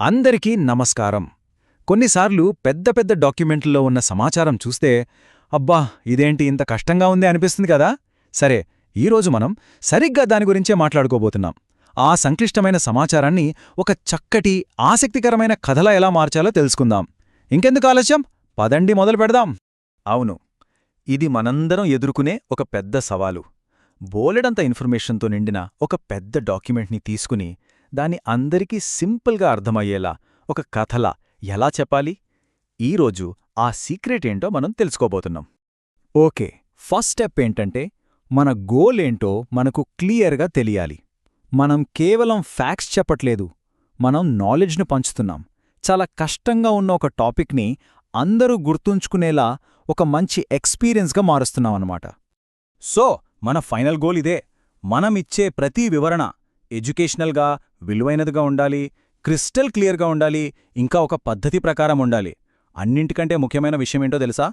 అందరికీ నమస్కారం. కొన్నిసార్లు పెద్ద పెద్ద డాక్యుమెంట్లలో ఉన్న సమాచారం చూస్తే అబ్బా ఇదేంటి ఇంత కష్టంగా ఉంది అనిపిస్తుంది కదా? సరే ఈరోజు మనం సరిగ్గా దాని గురించే మాట్లాడుకోబోతున్నాం. ఆ సంక్లిష్టమైన సమాచారాన్ని ఒక చక్కటి ఆసక్తికరమైన కథలా ఎలా మార్చాలో తెలుసుకుందాం. ఇంకెందుకు ఆలస్యం? పదండి మొదలు పెడదాం. అవును ఇది మనందరం ఎదుర్కొనే ఒక పెద్ద సవాలు. బోలెడంత ఇన్ఫర్మేషన్తో నిండిన ఒక పెద్ద డాక్యుమెంట్ని తీసుకుని దాన్ని అందరికీ సింపుల్గా అర్థమయ్యేలా ఒక కథలా ఎలా చెప్పాలి? ఈరోజు ఆ సీక్రెట్ ఏంటో మనం తెలుసుకోబోతున్నాం. ఓకే ఫస్ట్ స్టెప్ ఏంటంటే మన గోల్ ఏంటో మనకు క్లియర్గా తెలియాలి. మనం కేవలం ఫ్యాక్ట్స్ చెప్పట్లేదు మనం నాలెడ్జ్ను పంచుతున్నాం. చాలా కష్టంగా ఉన్న ఒక టాపిక్ని అందరూ గుర్తుంచుకునేలా ఒక మంచి ఎక్స్పీరియన్స్గా మారుస్తున్నామన్నమాట సో మన ఫైనల్ గోల్ ఇదే. మనమిచ్చే ప్రతి వివరణ ఎడ్యుకేషనల్గా విలువైనదిగా ఉండాలి క్రిస్టల్ క్లియర్గా ఉండాలి ఇంకా ఒక పద్ధతి ప్రకారం ఉండాలి. అన్నింటికంటే ముఖ్యమైన విషయమేంటో తెలుసా?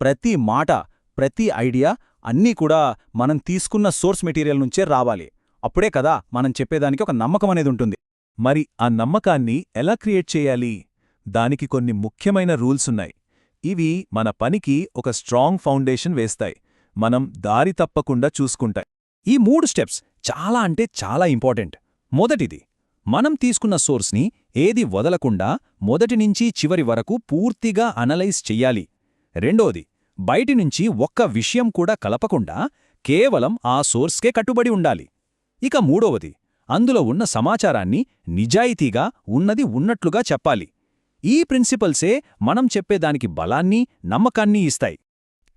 ప్రతి మాట ప్రతి ఐడియా అన్నీ కూడా మనం తీసుకున్న సోర్స్ మెటీరియల్ నుంచే రావాలి. అప్పుడే కదా మనం చెప్పేదానికి ఒక నమ్మకం అనేది ఉంటుంది. మరి ఆ నమ్మకాన్ని ఎలా క్రియేట్ చేయాలి? దానికి కొన్ని ముఖ్యమైన రూల్స్ ఉన్నాయి. ఇవి మన పనికి ఒక స్ట్రాంగ్ ఫౌండేషన్ వేస్తాయి. మనం దారి తప్పకుండా చూసుకుంటాయి. ఈ మూడు స్టెప్స్ చాలా అంటే చాలా ఇంపార్టెంట్. మొదటిది మనం తీసుకున్న సోర్స్ని ఏది వదలకుండా మొదటి నుంచి చివరి వరకు పూర్తిగా అనలైజ్ చెయ్యాలి. రెండోది బయటి నుంచి ఒక్క విషయం కూడా కలపకుండా కేవలం ఆ సోర్స్కే కట్టుబడి ఉండాలి. ఇక మూడవది అందులో ఉన్న సమాచారాన్ని నిజాయితీగా ఉన్నది ఉన్నట్లుగా చెప్పాలి. ఈ ప్రిన్సిపల్సే మనం చెప్పేదానికి బలాన్ని నమ్మకాన్ని ఇస్తాయి.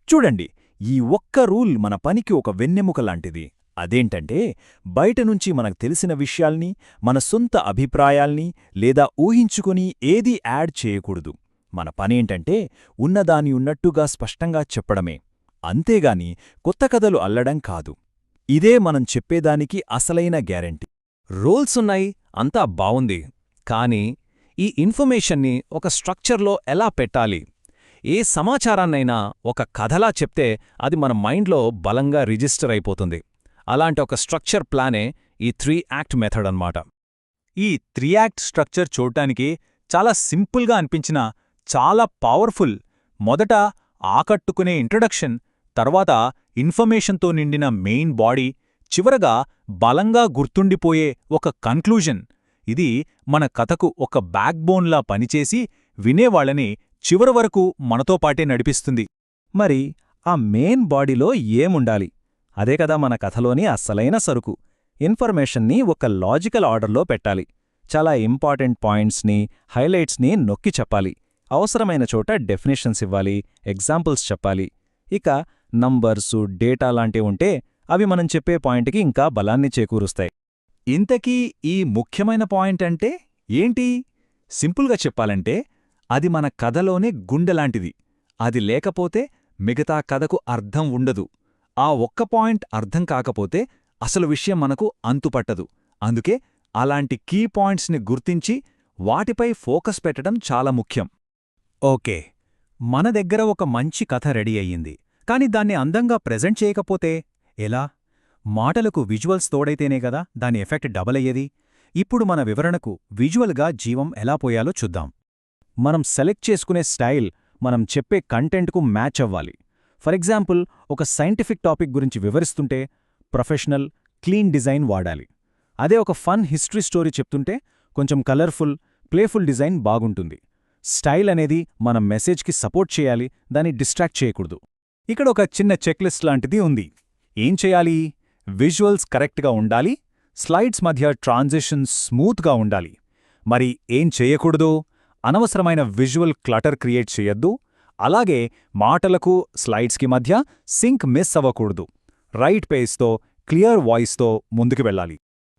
చూడండి ఈ ఒక్క రూల్ మన పనికి ఒక వెన్నెముక లాంటిది. అదేంటంటే బయటనుంచి మనకు తెలిసిన విషయాల్ని మన సొంత అభిప్రాయాల్ని లేదా ఊహించుకుని ఏదీ యాడ్ చేయకూడదు. మన పనేంటంటే ఉన్నదాని ఉన్నట్టుగా స్పష్టంగా చెప్పడమే. అంతేగాని కొత్త కథలు అల్లడం కాదు. ఇదే మనం చెప్పేదానికి అసలైన గ్యారెంటీ. రోల్సున్నాయి అంతా బావుంది. కానీ ఈ ఇన్ఫర్మేషన్ని ఒక స్ట్రక్చర్లో ఎలా పెట్టాలి? ఏ సమాచారాన్నైనా ఒక కథలా చెప్తే అది మన మైండ్లో బలంగా రిజిస్టర్ అయిపోతుంది. అలాంటి ఒక స్ట్రక్చర్ ప్లానే ఈ త్రీ యాక్ట్ మెథడ్ అన్నమాట. ఈ త్రీ యాక్ట్ స్ట్రక్చర్ చూడటానికి చాలా సింపుల్గా అనిపించినా చాలా పవర్ఫుల్ మొదట ఆకట్టుకునే ఇంట్రడక్షన్ తర్వాత ఇన్ఫర్మేషన్తో నిండిన మెయిన్ బాడీ చివరగా బలంగా గుర్తుండిపోయే ఒక కన్క్లూజన్. ఇది మన కథకు ఒక బ్యాక్బోన్లా పనిచేసి వినేవాళ్ళని చివరి వరకు మనతో పాటే నడిపిస్తుంది. మరి ఆ మెయిన్ బాడీలో ఏముండాలి? అదే కదా మన కథలోని అస్సలైన సరుకు. ఇన్ఫర్మేషన్ని ఒక లాజికల్ ఆర్డర్లో పెట్టాలి. చాలా ఇంపార్టెంట్ పాయింట్స్ని హైలైట్స్ని నొక్కి చెప్పాలి. అవసరమైన చోట డెఫినేషన్స్ ఇవ్వాలి ఎగ్జాంపుల్స్ చెప్పాలి. ఇక నంబర్సు డేటా లాంటివి ఉంటే అవి మనం చెప్పే పాయింట్కి ఇంకా బలాన్ని చేకూరుస్తాయి. ఇంతకీ ఈ ముఖ్యమైన పాయింట్ అంటే ఏంటి? సింపుల్గా చెప్పాలంటే అది మన కథలోనే గుండెలాంటిది అది లేకపోతే మిగతా కథకు అర్థం ఉండదు. ఆ ఒక్క పాయింట్ అర్థం కాకపోతే అసలు విషయం మనకు అంతుపట్టదు. అందుకే అలాంటి కీ పాయింట్స్ని గుర్తించి వాటిపై ఫోకస్ పెట్టడం చాలా ముఖ్యం. ఓకే. మన దగ్గర ఒక మంచి కథ రెడీ అయ్యింది. కాని దాన్ని అందంగా ప్రెజెంట్ చేయకపోతే ఎలా? మాటలకు విజువల్స్ తోడైతేనే గదా దాని ఎఫెక్ట్ డబల్ అయ్యేది? ఇప్పుడు మన వివరణకు విజువల్గా జీవం ఎలా పోయాలో చూద్దాం. మనం సెలెక్ట్ చేసుకునే స్టైల్ మనం చెప్పే కంటెంట్కు మ్యాచ్ అవ్వాలి. ఫర్ ఎగ్జాంపుల్ ఒక సైంటిఫిక్ టాపిక్ గురించి వివరిస్తుంటే ప్రొఫెషనల్ క్లీన్ డిజైన్ వాడాలి. అదే ఒక ఫన్ హిస్టరీ స్టోరీ చెప్తుంటే కొంచెం కలర్ఫుల్ ప్లేఫుల్ డిజైన్ బాగుంటుంది. స్టైల్ అనేది మన మెసేజ్కి సపోర్ట్ చేయాలి దాన్ని డిస్ట్రాక్ట్ చేయకూడదు. ఇక్కడ ఒక చిన్న చెక్లిస్ట్ లాంటిది ఉంది. ఏం చేయాలి? విజువల్స్ కరెక్ట్గా ఉండాలి స్లైడ్స్ మధ్య ట్రాన్జిషన్ స్మూత్గా ఉండాలి. మరి ఏం చేయకూడదు? అనవసరమైన విజువల్ క్లటర్ క్రియేట్ చేయొద్దు అలాగే మాటలకు స్లైడ్స్కి మధ్య సింక్ మిస్ అవ్వకూడదు. రైట్ పేస్తో క్లియర్ వాయిస్తో ముందుకు వెళ్ళాలి.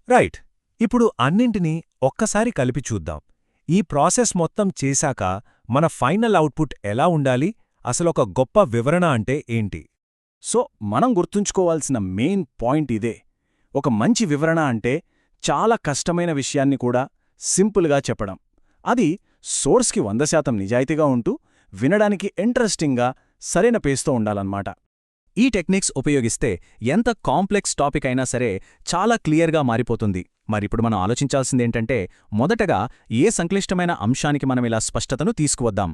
రైట్ ఇప్పుడు అన్నింటినీ ఒక్కసారి కలిపి చూద్దాం. ఈ ప్రాసెస్ మొత్తం చేశాక మన ఫైనల్ అవుట్పుట్ ఎలా ఉండాలి? అసలొక గొప్ప వివరణ అంటే ఏంటి? సో మనం గుర్తుంచుకోవాల్సిన మెయిన్ పాయింట్ ఇదే. ఒక మంచి వివరణ అంటే చాలా కష్టమైన విషయాన్ని కూడా సింపుల్గా చెప్పడం. అది సోర్స్కి వంద శాతం నిజాయితీగా ఉంటూ వినడానికి ఇంట్రెస్టింగ్గా సరైన పేస్తో ఉండాలన్నమాట. ఈ టెక్నిక్స్ ఉపయోగిస్తే ఎంత కాంప్లెక్స్ టాపిక్ అయినా సరే చాలా క్లియర్గా మారిపోతుంది. మరిప్పుడు మనం ఆలోచించాల్సిందేంటంటే మొదటగా ఏ సంక్లిష్టమైన అంశానికి మనం ఇలా స్పష్టతను తీసుకువద్దాం.